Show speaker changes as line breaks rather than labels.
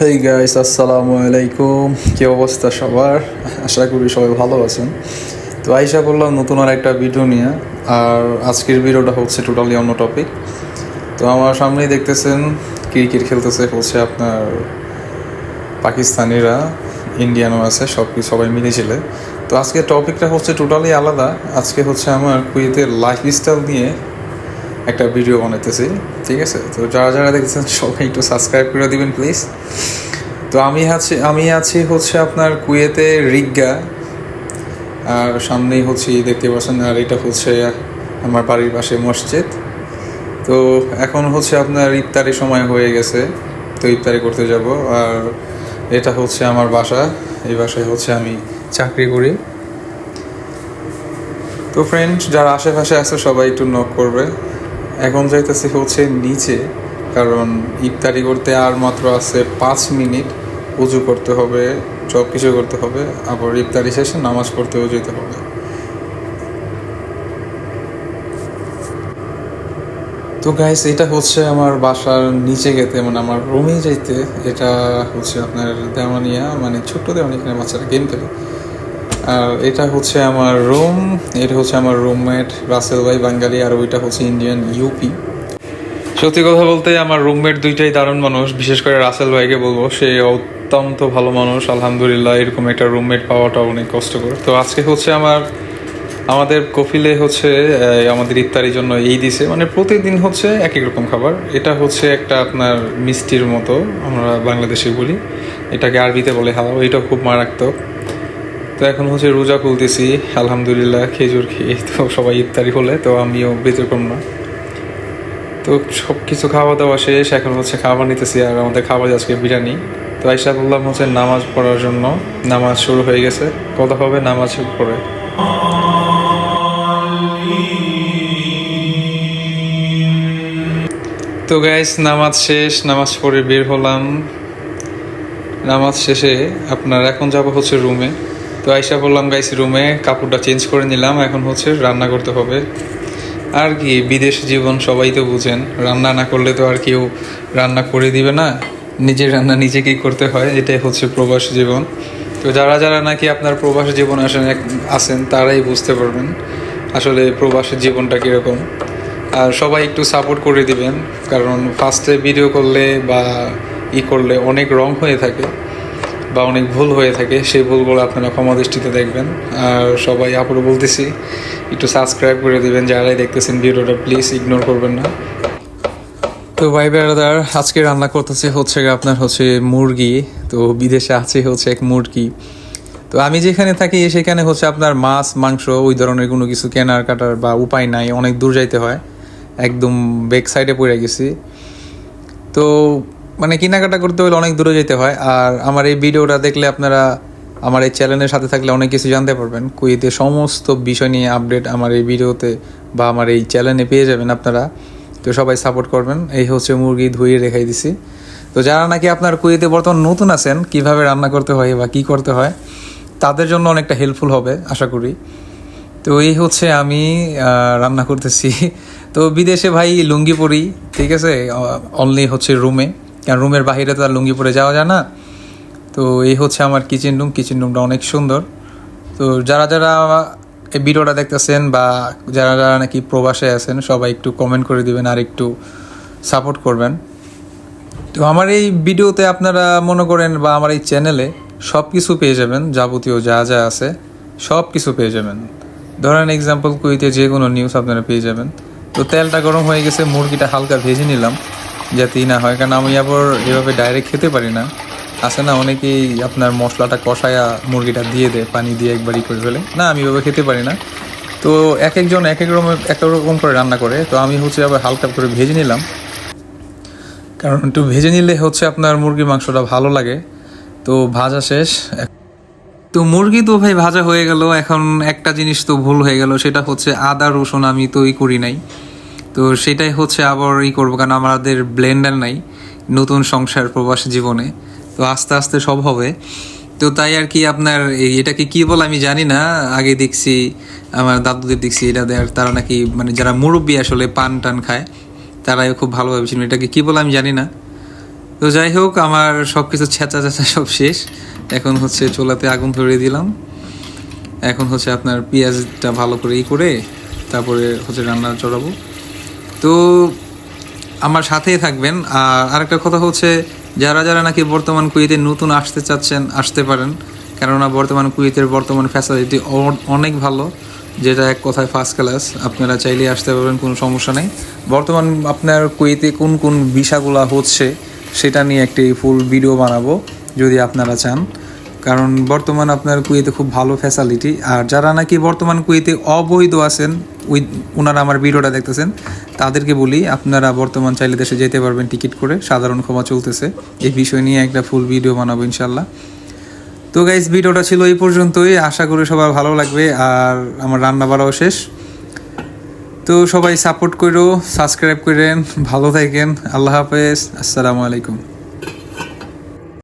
Hey guys আসসালামু আলাইকুম কি অবস্থা সবার? আশা করি সবাই ভালো আছেন। তো আইসা করলাম নতুন আর একটা ভিডিও নিয়ে, আর আজকের ভিডিওটা হচ্ছে টোটালি অন্য টপিক তো আমার সামনেই দেখতেছেন ক্রিকেট খেলতেছে, হচ্ছে আপনার পাকিস্তানিরা ইন্ডিয়ানও আছে সব কিছু সবাই মিলেছিল। তো আজকে টপিকটা হচ্ছে টোটালি আলাদা। আজকে হচ্ছে আমার কুয়েতের লাইফস্টাইল নিয়ে একটা ভিডিও বানাইতেছি, ঠিক আছে? তো যারা যারা দেখছেন সবাই একটু সাবস্ক্রাইব করে দিবেন প্লিজ তো আমি আছি আমি আছি হচ্ছে আপনার কুয়েতে রিগা আর সামনেই হচ্ছে, দেখতে পাচ্ছেন, আর এটা হচ্ছে আমার বাড়ির পাশে মসজিদ। তো এখন হচ্ছে আপনার ইফতারি সময় হয়ে গেছে, তো ইফতারি করতে যাব। আর এটা হচ্ছে আমার বাসা, এই বাসায় হচ্ছে আমি চাকরি করি। তো ফ্রেন্ড যারা আশেপাশে আছে, সবাই একটু নক করবে। এখন যাইতেছি হচ্ছে নিচে, কারণ ইফতারি করতে আর মাত্র আছে পাঁচ মিনিট। উজু করতে হবে সব কিছু করতে হবে, আবার ইফতারি শেষে নামাজ পড়তেও যেতে হবে। তো গাইস এটা হচ্ছে আমার বাসার নিচে গেতে মানে আমার রুমে যাইতে, এটা হচ্ছে আপনার দেওয়ানিয়া মানে ছোট্ট দেওয়ানি এখানে বাচ্চারা গেম খেলে। আর এটা হচ্ছে আমার রুম, এটা হচ্ছে আমার রুমমেট রাসেল ভাই, বাঙালি, আর ওইটা হচ্ছে ইন্ডিয়ান ইউপি। সত্যি কথা বলতে আমার রুমমেট দুইটাই দারুণ মানুষ, বিশেষ করে রাসেল ভাইকে বলব, সে অত্যন্ত ভালো মানুষ, আলহামদুলিল্লাহ, এরকম একটা রুমমেট পাওয়াটা অনেক কষ্টকর। তো আজকে হচ্ছে আমার, আমাদের কফিলে হচ্ছে আমাদের ইফতারির জন্য এই দিছে মানে প্রতিদিন হচ্ছে এক এক রকম খাবার। এটা হচ্ছে একটা আপনার মিষ্টির মতো, আমরা বাংলাদেশে বলি, এটাকে আরবিতে বলে হাওয়া এটা খুব মারাত্মক। তো এখন হচ্ছে রোজা খুলতেছি, আলহামদুলিল্লাহ খেজুর খেয়ে, তো সবাই ইফতারি হলে, তো আমিও ব্যতিক্রম না। তো সব কিছু খাওয়া দাওয়া শেষ, এখন হচ্ছে খাবার নিতেছি, আর আমাদের খাবার আজকে বিরিয়ানি। তো আইসা বললাম হচ্ছে নামাজ পড়ার জন্য, নামাজ শুরু হয়ে গেছে, কথা হবে নামাজ পড়ে তো গাইস নামাজ শেষ, নামাজ পড়ে বের হলাম। নামাজ শেষে আপনার এখন যাব হচ্ছে রুমে তো আইসা বললাম, গাইস, রুমে কাপড়টা চেঞ্জ করে নিলাম, এখন হচ্ছে রান্না করতে হবে। আর কি, বিদেশ জীবন সবাই তো বুঝেন, রান্না না করলে তো আর কেউ রান্না করে দিবে না। নিজের রান্না নিজেকেই করতে হয়, এটাই হচ্ছে প্রবাস জীবন। তো যারা যারা নাকি আপনার প্রবাস জীবন আসেন আছেন তারাই বুঝতে পারবেন আসলে প্রবাসের জীবনটা কীরকম। আর সবাই একটু সাপোর্ট করে দিবেন, কারণ ফার্স্টে ভিডিও করলে বা ই করলে অনেক রং হয়ে থাকে। বা অনেক ভুল হয়ে থাকে, সেই ভুলগুলো আপনারা ক্ষমা দৃষ্টিতে দেখবেন। আর সবাই আপুরো বলতেছি, একটু সাবস্ক্রাইব করে দেবেন, যারাই দেখতেছেন ভিডিওটা প্লিজ ইগনোর করবেন না। তো ভাই বেড়াদার আজকে রান্না করতেছে হচ্ছে আপনার হচ্ছে মুরগি। তো বিদেশে আছে হচ্ছে এক মুরগি। তো আমি যেখানে থাকি, সেখানে হচ্ছে আপনার মাছ, মাংস, ওই ধরনের কোনো কিছু কেনার কাটার বা উপায় নাই, অনেক দূর যাইতে হয়। একদম বেক সাইডে পড়ে গেছি। তো মানে কেনাকাটা করতে হলে অনেক দূরে যেতে হয়। আর আমার এই ভিডিওটা দেখলে আপনারা আমার এই চ্যানেলের সাথে থাকলে অনেক কিছু জানতে পারবেন। কুয়েতে সমস্ত বিষয় নিয়ে আপডেট আমার এই ভিডিওতে বা আমার এই চ্যানেলে পেয়ে যাবেন আপনারা। তো সবাই সাপোর্ট করবেন। এই হচ্ছে মুরগি ধুয়ে রেখাই দিছি। তো যারা নাকি আপনার কুয়েতে বর্তমান নতুন আছেন, কীভাবে রান্না করতে হয় বা কি করতে হয়, তাদের জন্য অনেকটা হেল্পফুল হবে, আশা করি। তো এই হচ্ছে আমি রান্না করতেছি। তো বিদেশে ভাই লুঙ্গি পরি, ঠিক আছে? অনলি হচ্ছে রুমে কারণ রুমের বাইরে তো আর লুঙ্গি পরে যাওয়া যায় না। তো এই হচ্ছে আমার কিচেন রুম কিচেন রুমটা অনেক সুন্দর। তো যারা যারা এই ভিডিওটা দেখতেছেন বা যারা যারা নাকি প্রবাসে আছেন, সবাই একটু কমেন্ট করে দিবেন আর একটু সাপোর্ট করবেন। তো আমার এই ভিডিওতে আপনারা মনে করেন বা আমার এই চ্যানেলে সব কিছু পেয়ে যাবেন, যাবতীয় যা যা আছে সব কিছু পেয়ে যাবেন। ধরেন এক্সাম্পল কুইতে যে কোনো নিউজ আপনারা পেয়ে যাবেন। তো তেলটা গরম হয়ে গেছে, মুরগিটা হালকা ভেজে নিলাম। যাতেই না হয়। কারণ আমি আবার এভাবে ডাইরেক্ট খেতে পারি না। আছে না, অনেকেই আপনার মশলাটা কষায়া মুরগিটা দিয়ে দেয়, পানি দিয়ে একবারই করে ফেলে। না, আমি এভাবে খেতে পারি না। তো এক একজন এক এক রকম এক রকম করে রান্না করে। তো আমি হচ্ছে আবার হালকা করে ভেজে নিলাম। কারণ একটু ভেজে নিলে হচ্ছে আপনার মুরগির মাংসটা ভালো লাগে। তো ভাজা শেষ। তো মুরগি তো ভাই ভাজা হয়ে গেল। এখন একটা জিনিস তো ভুল হয়ে গেল, সেটা হচ্ছে আদা, রসুন আমি তো ই করি নাই। তো সেটাই হচ্ছে আবার ই করব, কারণ আমাদের ব্লেন্ডার নাই, নতুন সংসার প্রবাস জীবনে। তো আস্তে আস্তে সব হবে। তো তাই আর কি আপনার এটাকে কি বলে আমি জানি না, আগে দেখছি, আমার দাদুদের দেখছি, এটা দেয়ার তারা নাকি মানে যারা মুরব্বী আসলে পান টান খায়, তারাই খুব ভালোভাবে চিনবে এটাকে কী বলে আমি জানি না। তো যাই হোক, আমার সব কিছু ছেঁচা চেঁচা সব শেষ। এখন হচ্ছে চোলাতে আগুন ধরিয়ে দিলাম। এখন হচ্ছে আপনার পেঁয়াজটা ভালো করে ই করে, তারপরে হচ্ছে রান্না চড়াবো। তো আমার সাথেই থাকবেন। আর আরেকটা কথা হচ্ছে, যারা যারা নাকি বর্তমান কুয়েতে নতুন আসতে চাচ্ছেন, আসতে পারেন। কেননা বর্তমান কুয়েতের বর্তমান ফ্যাসিলিটি অনেক ভালো, যেটা এক কথায় ফার্স্ট ক্লাস আপনারা চাইলে আসতে পারবেন, কোনো সমস্যা নেই। বর্তমান আপনার কুয়েতে কোন কোন ভিসাগুলো হচ্ছে, সেটা নিয়ে একটি ফুল ভিডিও বানাবো, যদি আপনারা চান। কারণ বর্তমান আপনার কুয়েতে খুব ভালো ফ্যাসিলিটি আর যারা নাকি বর্তমান কুয়েতে অবৈধ আছেন ওই ওনারা আমার ভিডিওটা দেখতেছেন, তাদেরকে বলি, আপনারা বর্তমান চাইলে দেশে যেতে পারবেন টিকিট করে, সাধারণ ক্ষমা চলতেছে। এই বিষয় নিয়ে একটা ফুল ভিডিও বানাবো ইনশাল্লাহ তো গাইজ ভিডিওটা ছিল এই পর্যন্তই, আশা করি সবার ভালো লাগবে, আর আমার রান্না বাড়াও শেষ। তো সবাই সাপোর্ট করো সাবস্ক্রাইব করেন ভালো থাকেন, আল্লাহ হাফেজ, আসসালামু আলাইকুম।